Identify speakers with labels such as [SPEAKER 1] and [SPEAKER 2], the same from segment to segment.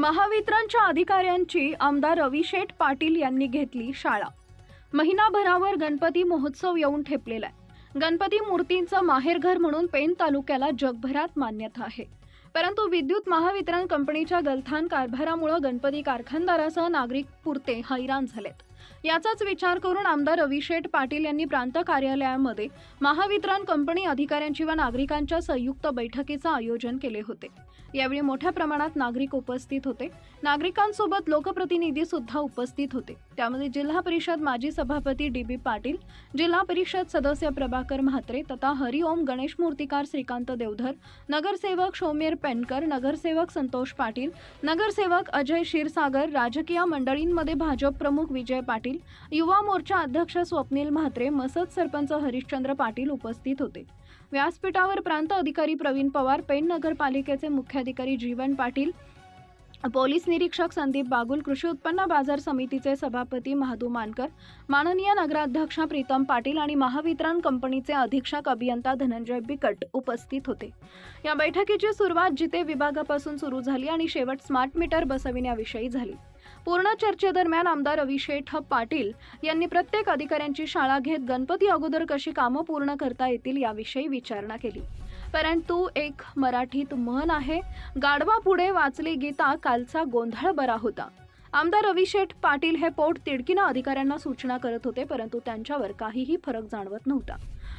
[SPEAKER 1] महावितरणच्या अधिकाऱ्यांची आमदार रविशेठ पाटील यांनी घेतली शाळा. महिनाभरावर गणपती महोत्सव येऊन ठेपलेला आहे गणपती मूर्तींचं माहेरघर म्हणून पेण तालुक्याला जगभरात मान्यता आहे. परंतु विद्युत महावितरण कंपनीच्या गलथान कारभारामुळे गणपती कारखानदारासह नागरिक पुरते हैराण झालेत. याचाच विचार करून आमदार अविशेठ पाटील यांनी प्रांत कार्यालयामध्ये महावितरण कंपनी अधिकाऱ्यांची व नागरिकांच्या संयुक्त बैठकीचं आयोजन केले होते. यावेळी मोठ्या प्रमाणात नागरिक उपस्थित होते. नागरिकांसोबत लोकप्रतिनिधी सुद्धा उपस्थित होते. त्यामध्ये जिल्हा परिषद माजी सभापती डी बी पाटील जिल्हा परिषद सदस्य प्रभाकर म्हात्रे तथा हरिओम गणेश मूर्तिकार श्रीकांत देवधर नगरसेवक शोमेर पेनकर नगरसेवक संतोष पाटील नगरसेवक अजय क्षीरसागर राजकीय मंडळींमध्ये भाजप प्रमुख विजय पाटील युवा मोर्चा अध्यक्ष स्वप्नील म्हात्रे मसद सरपंच हरिश्चंद्र पाटील उपस्थित होते. व्यासपीठावर प्रांत अधिकारी प्रवीण पवार पेण नगरपालिकेचे मुख्याधिकारी जीवन पाटील पोलीस निरीक्षक संदीप बागुल कृषी उत्पन्न बाजार समितीचे सभापती महादू मानकर माननीय नगराध्यक्षा प्रीतम पाटील आणि महावितरण कंपनीचे अधीक्षक अभियंता धनंजय बिकट उपस्थित होते. या बैठकीची सुरुवात जिते विभागापासून सुरू झाली आणि शेवट स्मार्ट मीटर बसविण्याविषयी झाली. पूर्ण चर्चेदरम्यान आमदार अभिषेक पाटील यांनी प्रत्येक अधिकाऱ्यांची शाळा घेत गणपती अगोदर कशी कामं पूर्ण करता येतील याविषयी विचारणा केली. परंतु एक मराठीत म्हण आहे गाढवा पुढे वाचली गीता कालचा गोंधळ बरा होता. आमदार रविशेठ पाटील हे पोट तिडकीनं अधिकाऱ्यांना सूचना करत होते परंतु त्यांच्यावर काहीही फरक जाणवत नव्हता.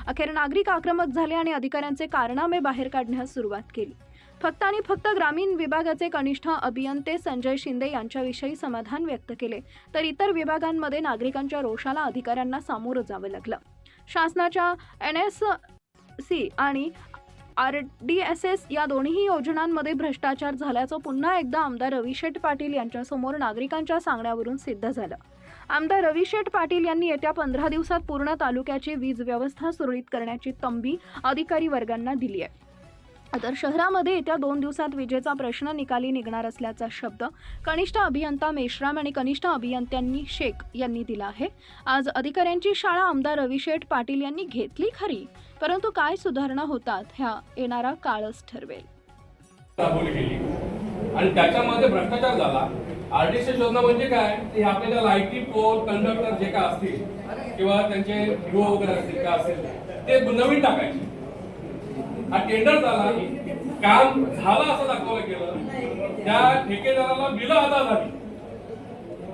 [SPEAKER 1] अखेर नागरिक आक्रमक झाले आणि अधिकाऱ्यांचे कारनामे बाहेर काढण्यास सुरुवात केली. फक्त आणि फक्त ग्रामीण विभागाचे कनिष्ठ अभियंते संजय शिंदे यांच्याविषयी समाधान व्यक्त केले तर इतर विभागांमध्ये नागरिकांच्या रोषाला अधिकाऱ्यांना सामोरं जावं लागलं. शासनाच्या एन एस सी आणि आर डी एस एस या दोन्ही योजनांमध्ये भ्रष्टाचार झाल्याचं पुन्हा एकदा आमदार रविशेठ पाटील यांच्यासमोर नागरिकांच्या सांगण्यावरून सिद्ध झालं. आमदार रविशेठ पाटील यांनी येत्या पंधरा दिवसात पूर्ण तालुक्याची वीज व्यवस्था सुरळीत करण्याची तंबी अधिकारी वर्गांना दिली आहे. तर शहरामध्ये येत्या दोन दिवसात विजेचा प्रश्न निकाली निघणार असल्याचा शब्द कनिष्ठ अभियंता मेश्राम आणि कनिष्ठ अभियंत्यांनी शेख यांनी दिला आहे. आज अधिकाऱ्यांची शाळा आमदार रविशेठ पाटील यांनी घेतली खरी परंतु काय सुधारणा होतात ह्या येणारा काळच ठरवेल.
[SPEAKER 2] आणि त्याच्यामध्ये भ्रष्टाचार झाला. आरटीसी योजना म्हणजे काय? ते आपल्याला लाईटी पोल कंडक्टर जे काय असतील किंवा त्यांचे हिरो वगैरे असतील काय असेल ते नवीन टाकायचे. हा टेंडर झाला. काम झालं असं दाखवलं गेलं. त्या ठेकेदाराला बिलं अदा झाली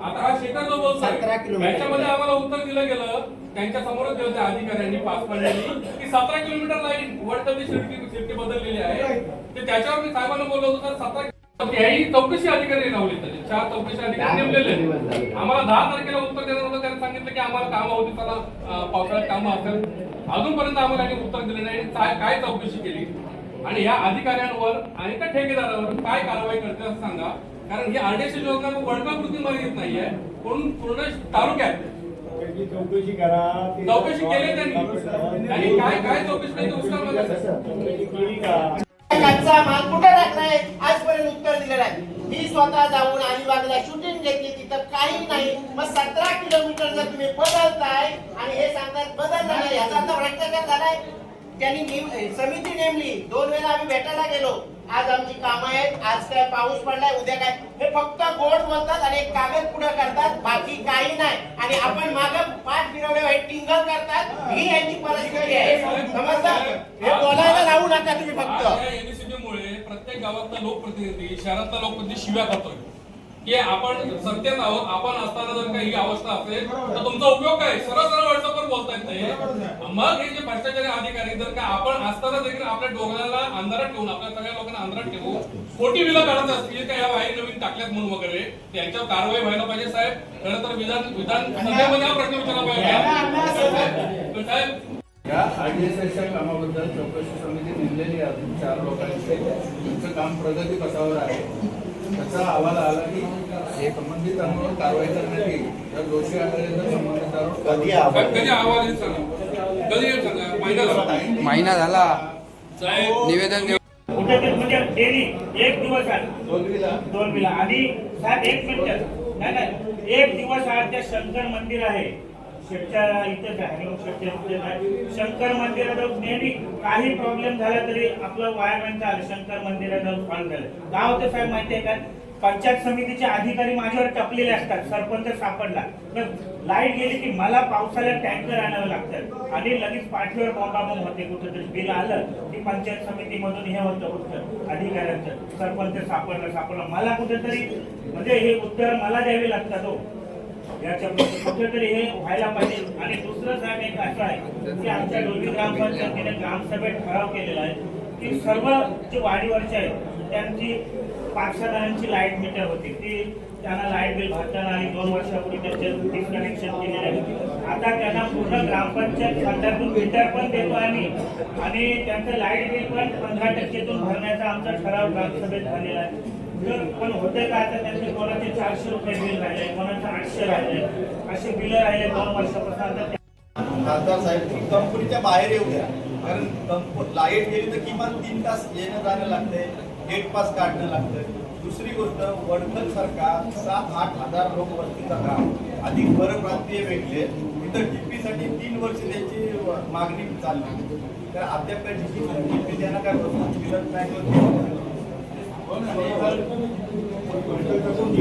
[SPEAKER 2] आता हा शेखर जो बोलतोय
[SPEAKER 3] 17 किलोमीटर.
[SPEAKER 2] याच्यामध्ये आम्हाला उत्तर दिलं गेलं. त्यांच्या समोरच दिलं त्या अधिकाऱ्यांनी पास पडलेली. की सतरा किलोमीटर लाईन वर्ल्ड शिफ्टी शिफ्टी बदललेली आहे. ते त्याच्यावर मी साहेबांना बोललो होतो तर सतरा त्याही चौकशी अधिकारी लावली त्याचे चार चौकशी अधिकारी नेमलेले. आम्हाला दहा तारखेला उत्तर देणार होतं त्यांनी सांगितलं की आम्हाला कामं होती त्याला पावसाळ्यात कामं असेल. अजूनपर्यंत आम्हाला यांनी उत्तर दिले नाही. आणि काय चौकशी केली? आणि या अधिकाऱ्यांवर आणि त्या ठेकेदारावर काय कारवाई करते असं सांगा. कारण ही आरडीएसची योजना वडकाकृती मर्यादित नाहीये. पण पूर्ण तालुक्यात.
[SPEAKER 4] चौकशी करा. ते-
[SPEAKER 2] चौकशी केली त्यांनी. त्यांनी काय काय चौकशी केली ते उचला मला.
[SPEAKER 4] चौकशी केली का
[SPEAKER 3] कच्चा माल कुठे टाकलाय आजपर्यंत आहे मी स्वतः जाऊन अलिबागला शूटिंग घेतली तिथं काही नाही. मग सतरा किलोमीटर जर तुम्ही बदलताय आणि हे सांगतात बदललं नाही याचा अर्थ भ्रष्टाचार झालाय. त्यांनी समिती नेमली. दोन वेळा आम्ही भेटायला गेलो. आज आमची कामं आहेत. आज काय पाऊस पडलाय उद्या काय? हे फक्त गोड बोलतात आणि एक कागद पुढे करतात बाकी काही नाही. आणि आपण माग पाठ फिरवले हे टिंगल करतात. ही यांची परिस्थिती आहे. समजता हे बोलायला लावू नका तुम्ही फक्त
[SPEAKER 2] आज या NECT मुळे प्रत्येक गावातला लोकप्रतिनिधी शहरातला लोकप्रतिनिधी शिव्या खातोय. की आपण सत्तेत आहोत आपण असताना जर काही अवस्था असेल तर तुमचा उपयोग काय? सरळ सरळ व्हॉट्सअपवर बोलतायत नाही मग हे जे भ्रष्टाचारी अधिकारी जर का आपण असताना देखील आपल्या डोंगराला अंधारात ठेवून आपल्या सगळ्या लोकांना अंधारात ठेवून खोटी बिलं काढत असतील का या बाहेर नवीन टाकल्यात म्हणून वगैरे त्यांच्यावर कारवाई व्हायला पाहिजे साहेब. खरं तर विधान विधान सभेमध्ये हा प्रश्न विचारला पाहिजे. साहेब
[SPEAKER 5] या आरडीएसएसच्या कामाबद्दल चौकशी समिती नेमलेली आहे अजून चार लोकांचे. तुमचं काम प्रगती पथावर आहे. त्याचा अहवाल आला की हे संबंधितांवर कारवाई करण्यात येईल. जर दोषी आढळले तर संबंधितांवर
[SPEAKER 3] कधी
[SPEAKER 2] कधी येईल सांगा कधी येईल सांगा महिना झाला.
[SPEAKER 6] महिना झाला. निवेदन देऊ.
[SPEAKER 7] कुठे ते म्हणजे डेली एक दिवस आड
[SPEAKER 5] दोघीला
[SPEAKER 7] दोन मिला आणि साहेब एक मिनिट. नाही नाही. एक दिवस आड त्या शंकर मंदिर आहे. शेटच्या इथे आहे शेटच्या आहे शंकर मंदिरात नेहमी काही प्रॉब्लेम झाला तरी आपलं वायरमॅन आलं शंकर मंदिरात कॉल झालं. गाव होतं साहेब माहिती आहे का? पंचायत समितीचे अधिकारी माझ्यावर टपलेले असतात सरपंच सापडला. तर लाइट गेली की मला पावसाला टँकर आणावं लागतं. आणि लगेच पाठीवर बॉम्बाबॉम्ब होते कुठेतरी बिल आलं की पंचायत समितीमधून हे होतं उत्तर अधिकाऱ्यांचं. सरपंच सापडलं सापडलं. मला कुठेतरी म्हणजे हे उत्तर मला द्यावे लागतात हो. कुठेतरी हे व्हायला पाहिजे. आणि दुसरं साहेब एक असं आहे की आमच्या डोंबिवली ग्रामपंचायतीने ग्रामसभेत ठराव केलेला आहे की सर्व जे वाडीवरचे आहेत त्यांची पाचशे लाइट मीटर होती. ती त्यांना लाइट बिल भरताना आणि दोन वर्षापूर्वी त्यांचे डिस्कनेक्शन केलेले आहे आता त्यांना पूर्ण ग्रामपंचायत खात्यातून मीटर पण देतो आम्ही आणि त्यांचं लाइट बिल पण पंधरा टक्केतून भरण्याचा आमचा ठराव ग्रामसभेत झालेला आहे. पण होते काय तर त्यांचे कोणाचे चारशे रुपये बिल राहिले कोणाचे आठशे राहिले. असे बिल राहिले दोन वर्षापासून. आता
[SPEAKER 6] खासदार साहेब कंपनीच्या बाहेर येऊ द्या. कारण लाइट गेली तर किमान तीन तास येणं जाणं लागतंय गेट पास काढणं लागतंय. दुसरी गोष्ट वडखल सरकार सात आठ हजार लोक वस्तीचा गाव अधिक परप्रांतीय भेटले. तिथं टिप्पीसाठी तीन वर्ष त्यांची मागणी चालली. तर अद्याप काही टिप्पी त्यांना काय प्रश्न? मिळत नाही Se encuentra.